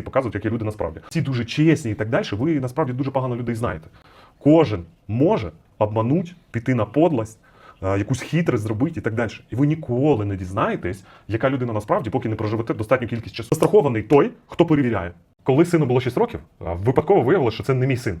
і показують, які люди насправді. Ці дуже чесні і так далі. Ви насправді дуже погано людей знаєте. Кожен може обмануть, піти на подлость, е, якусь хитрість зробити і так далі. І ви ніколи не дізнаєтесь, яка людина насправді, поки не проживете достатню кількість часу. Застрахований той, хто перевіряє. Коли сину було 6 років, випадково виявилося, що це не мій син.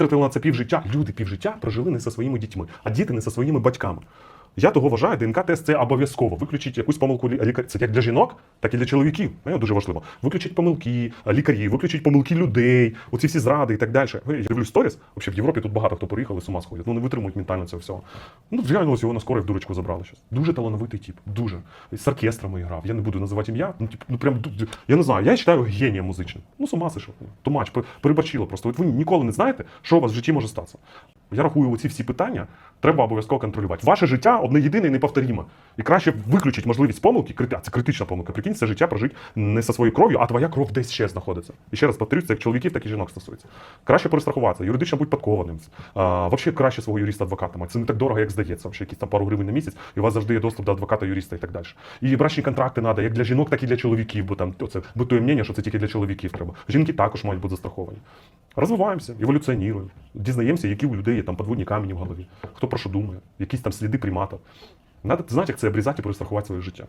витратили на це півжиття. Люди півжиття прожили не зі своїми дітьми, а діти не зі своїми батьками. Я того вважаю, ДНК-тест це обов'язково. Виключіть якусь помилку лі- лікаря. Це як для жінок, так і для чоловіків. Е, Дуже важливо. Виключіть помилки лікарів, виключіть помилки людей, оці всі зради і так далі. Е, Я люблю сторіс. Взагалі в Європі тут багато хто приїхав і з ума сходять. Ну не витримують ментально цього всього. Ну, реально ось його на скорих в дурочку забрали щось. Дуже талановитий тип. Дуже. З оркестрами грав. Я не буду називати ім'я. Ну, тип, ну прям я не знаю. Я вважаю генієм музичним. Ну, з ума сишов. Тумач, пе- переборчило просто. От ви ніколи не знаєте, що у вас в житті може статися. Я рахую, оці всі питання треба обов'язково контролювати. Ваше життя одне єдине і неповторіме. І краще виключити можливість помилки, крити- а це критична помилка. Прикинь, це життя прожити не зі своєю кров'ю, а твоя кров десь ще знаходиться. І ще раз повторюю, це як чоловіків, так і жінок стосується. Краще перестрахуватися, юридично будь підкованим. А, взагалі краще свого юриста адвоката мати. Це не так дорого, як здається. Взагалі, якісь там пару гривень на місяць, і у вас завжди є доступ до адвоката, юриста і так далі. І брачні контракти треба як для жінок, так і для чоловіків, бо там оце битує мнення, що це тільки для чоловіків треба. Жінки також мають бути застраховані. Розвиваємося, еволюціонуємо, дізнаємося, які у людей є там подводні камені в голові, хто про що думає, якісь там сліди приматів. Надо знати, як це обрізати і перестрахувати своє життя.